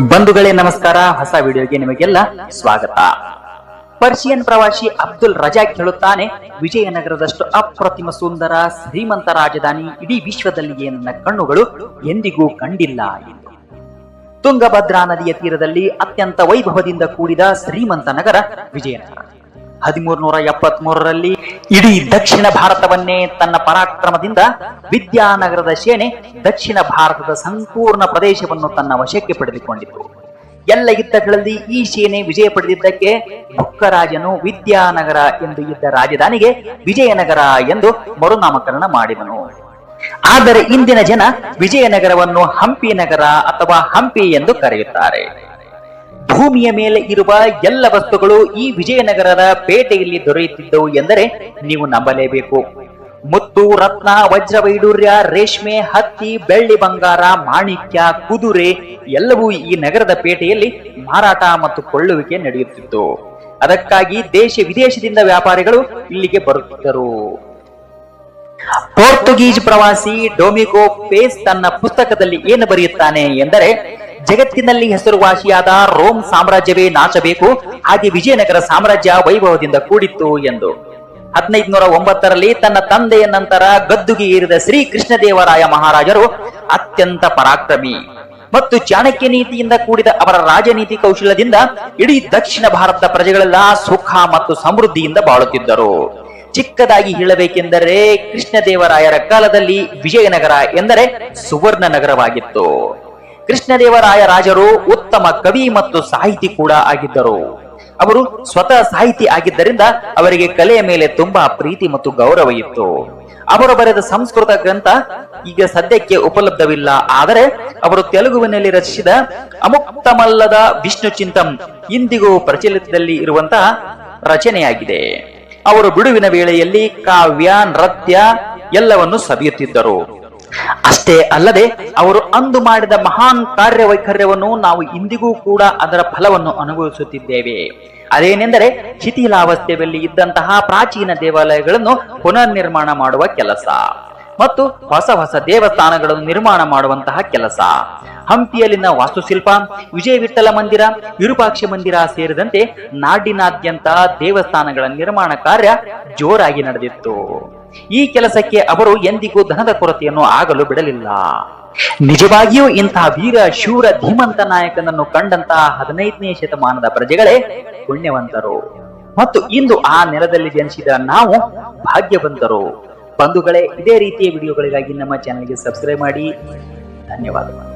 ಬಂಧುಗಳೇ, ನಮಸ್ಕಾರ. ಹೊಸ ವಿಡಿಯೋಗೆ ನಿಮಗೆಲ್ಲ ಸ್ವಾಗತ. ಪರ್ಷಿಯನ್ ಪ್ರವಾಸಿ ಅಬ್ದುಲ್ ರಜಾಕ್ ಹೇಳುತ್ತಾನೆ, ವಿಜಯನಗರದಷ್ಟು ಅಪ್ರತಿಮ ಸುಂದರ, ಶ್ರೀಮಂತ ರಾಜಧಾನಿ ಇಡೀ ವಿಶ್ವದಲ್ಲಿಯೇ ನನ್ನ ಕಣ್ಣುಗಳು ಎಂದಿಗೂ ಕಂಡಿಲ್ಲ ಎಂದು. ತುಂಗಭದ್ರಾ ನದಿಯ ತೀರದಲ್ಲಿ ಅತ್ಯಂತ ವೈಭವದಿಂದ ಕೂಡಿದ ಶ್ರೀಮಂತ ನಗರ ವಿಜಯನಗರ. ಹದಿಮೂರು ನೂರ ಎಪ್ಪತ್ತ್ ಮೂರರಲ್ಲಿ ಇಡೀ ದಕ್ಷಿಣ ಭಾರತವನ್ನೇ ತನ್ನ ಪರಾಕ್ರಮದಿಂದ ವಿದ್ಯಾನಗರದ ಸೇನೆ ದಕ್ಷಿಣ ಭಾರತದ ಸಂಪೂರ್ಣ ಪ್ರದೇಶವನ್ನು ತನ್ನ ವಶಕ್ಕೆ ಪಡೆದುಕೊಂಡಿತು. ಎಲ್ಲ ಯುದ್ಧಗಳಲ್ಲಿ ಈ ಸೇನೆ ವಿಜಯ ಪಡೆದಿದ್ದಕ್ಕೆ ಬುಕ್ಕರಾಜನು ವಿದ್ಯಾನಗರ ಎಂದು ಇದ್ದ ರಾಜಧಾನಿಗೆ ವಿಜಯನಗರ ಎಂದು ಮರುನಾಮಕರಣ ಮಾಡಿದನು. ಆದರೆ ಇಂದಿನ ಜನ ವಿಜಯನಗರವನ್ನು ಹಂಪಿ ನಗರ ಅಥವಾ ಹಂಪಿ ಎಂದು ಕರೆಯುತ್ತಾರೆ. ಭೂಮಿಯ ಮೇಲೆ ಇರುವ ಎಲ್ಲ ವಸ್ತುಗಳು ಈ ವಿಜಯನಗರದ ಪೇಟೆಯಲ್ಲಿ ದೊರೆಯುತ್ತಿದ್ದವು ಎಂದರೆ ನೀವು ನಂಬಲೇಬೇಕು. ಮುತ್ತು, ರತ್ನ, ವಜ್ರ ವೈಡೂರ್ಯ ರೇಷ್ಮೆ, ಹತ್ತಿ, ಬೆಳ್ಳಿ, ಬಂಗಾರ, ಮಾಣಿಕ್ಯ, ಕುದುರೆ ಎಲ್ಲವೂ ಈ ನಗರದ ಪೇಟೆಯಲ್ಲಿ ಮಾರಾಟ ಮತ್ತು ಕೊಳ್ಳುವಿಕೆ ನಡೆಯುತ್ತಿತ್ತು. ಅದಕ್ಕಾಗಿ ದೇಶ ವಿದೇಶದಿಂದ ವ್ಯಾಪಾರಿಗಳು ಇಲ್ಲಿಗೆ ಬರುತ್ತಿದ್ದರು. ಪೋರ್ಚುಗೀಸ್ ಪ್ರವಾಸಿ ಡೊಮಿಗೋ ಪೇಸ್ ತನ್ನ ಪುಸ್ತಕದಲ್ಲಿ ಏನು ಬರೆಯುತ್ತಾನೆ ಎಂದರೆ ಜಗತ್ತಿನಲ್ಲಿ ಹೆಸರುವಾಸಿಯಾದ ರೋಮ್ ಸಾಮ್ರಾಜ್ಯವೇ ನಾಚಬೇಕು, ಹಾಗೆ ವಿಜಯನಗರ ಸಾಮ್ರಾಜ್ಯ ವೈಭವದಿಂದ ಕೂಡಿತ್ತು ಎಂದು. ಹದಿನೈದು ನೂರ ಒಂಬತ್ತರಲ್ಲಿ ತನ್ನ ತಂದೆಯ ನಂತರ ಗದ್ದುಗೆ ಏರಿದ ಶ್ರೀ ಕೃಷ್ಣದೇವರಾಯ ಮಹಾರಾಜರು ಅತ್ಯಂತ ಪರಾಕ್ರಮಿ. ಮತ್ತು ಚಾಣಕ್ಯ ನೀತಿಯಿಂದ ಕೂಡಿದ ಅವರ ರಾಜನೀತಿ ಕೌಶಲ್ಯದಿಂದ ಇಡೀ ದಕ್ಷಿಣ ಭಾರತದ ಪ್ರಜೆಗಳೆಲ್ಲ ಸುಖ ಮತ್ತು ಸಮೃದ್ಧಿಯಿಂದ ಬಾಳುತ್ತಿದ್ದರು. ಚಿಕ್ಕದಾಗಿ ಹೇಳಬೇಕೆಂದರೆ ಕೃಷ್ಣದೇವರಾಯರ ಕಾಲದಲ್ಲಿ ವಿಜಯನಗರ ಎಂದರೆ ಸುವರ್ಣ ನಗರವಾಗಿತ್ತು ಕೃಷ್ಣದೇವರಾಯ ರಾಜರು ಉತ್ತಮ ಕವಿ ಮತ್ತು ಸಾಹಿತಿ ಕೂಡ ಆಗಿದ್ದರು. ಅವರು ಸ್ವತಃ ಸಾಹಿತಿ ಆಗಿದ್ದರಿಂದ ಅವರಿಗೆ ಕಲೆಯ ಮೇಲೆ ತುಂಬಾ ಪ್ರೀತಿ ಮತ್ತು ಗೌರವ ಇತ್ತು. ಅವರು ಬರೆದ ಸಂಸ್ಕೃತ ಗ್ರಂಥ ಈಗ ಸದ್ಯಕ್ಕೆ ಉಪಲಬ್ಧವಿಲ್ಲ. ಆದರೆ ಅವರು ತೆಲುಗುವಿನಲ್ಲಿ ರಚಿಸಿದ ಅಮುಕ್ತಮಲ್ಲದ ವಿಷ್ಣು ಚಿಂತಂ ಇಂದಿಗೂ ಪ್ರಚಲಿತದಲ್ಲಿ ಇರುವಂತಹ ರಚನೆಯಾಗಿದೆ. ಅವರು ಬಿಡುವಿನ ವೇಳೆಯಲ್ಲಿ ಕಾವ್ಯ, ನೃತ್ಯ ಎಲ್ಲವನ್ನು ಸವಿಯುತ್ತಿದ್ದರು. ಅಷ್ಟೇ ಅಲ್ಲದೆ ಅವರು ಅಂದು ಮಾಡಿದ ಮಹಾನ್ ಕಾರ್ಯವೈಖರ್ಯವನ್ನು ನಾವು ಇಂದಿಗೂ ಕೂಡ ಅದರ ಫಲವನ್ನು ಅನುಭವಿಸುತ್ತಿದ್ದೇವೆ. ಅದೇನೆಂದರೆ ಶಿಥಿಲಾವಸ್ಥೆಯಲ್ಲಿ ಇದ್ದಂತಹ ಪ್ರಾಚೀನ ದೇವಾಲಯಗಳನ್ನು ಪುನರ್ನಿರ್ಮಾಣ ಮಾಡುವ ಕೆಲಸ. ಮತ್ತು ಹೊಸ ಹೊಸ ದೇವಸ್ಥಾನಗಳನ್ನು ನಿರ್ಮಾಣ ಮಾಡುವಂತಹ ಕೆಲಸ. ಹಂಪಿಯಲ್ಲಿನ ವಾಸ್ತುಶಿಲ್ಪ ವಿಜಯ ವಿಠಲ ಮಂದಿರ, ವಿರೂಪಾಕ್ಷ ಮಂದಿರ ಸೇರಿದಂತೆ ನಾಡಿನಾದ್ಯಂತ ದೇವಸ್ಥಾನಗಳ ನಿರ್ಮಾಣ ಕಾರ್ಯ ಜೋರಾಗಿ ನಡೆದಿತ್ತು. ಈ ಕೆಲಸಕ್ಕೆ ಅವರು ಎಂದಿಗೂ ಧನದ ಕೊರತೆಯನ್ನು ಆಗಲು ಬಿಡಲಿಲ್ಲ. ನಿಜವಾಗಿಯೂ ಇಂತಹ ವೀರ, ಶೂರ, ಧೀಮಂತ ನಾಯಕನನ್ನು ಕಂಡಂತಹ ಹದಿನೈದನೇ ಶತಮಾನದ ಪ್ರಜೆಗಳೇ ಪುಣ್ಯವಂತರು. ಮತ್ತು ಇಂದು ಆ ನೆಲದಲ್ಲಿ ಜನಿಸಿದ ನಾವು ಭಾಗ್ಯವಂತರು. ಬಂಧುಗಳೇ ಇದೇ ರೀತಿಯ ವಿಡಿಯೋಗಳಿಗಾಗಿ ನಮ್ಮ ಚಾನೆಲ್ಗೆ ಸಬ್ಸ್ಕ್ರೈಬ್ ಮಾಡಿ. ಧನ್ಯವಾದಗಳು.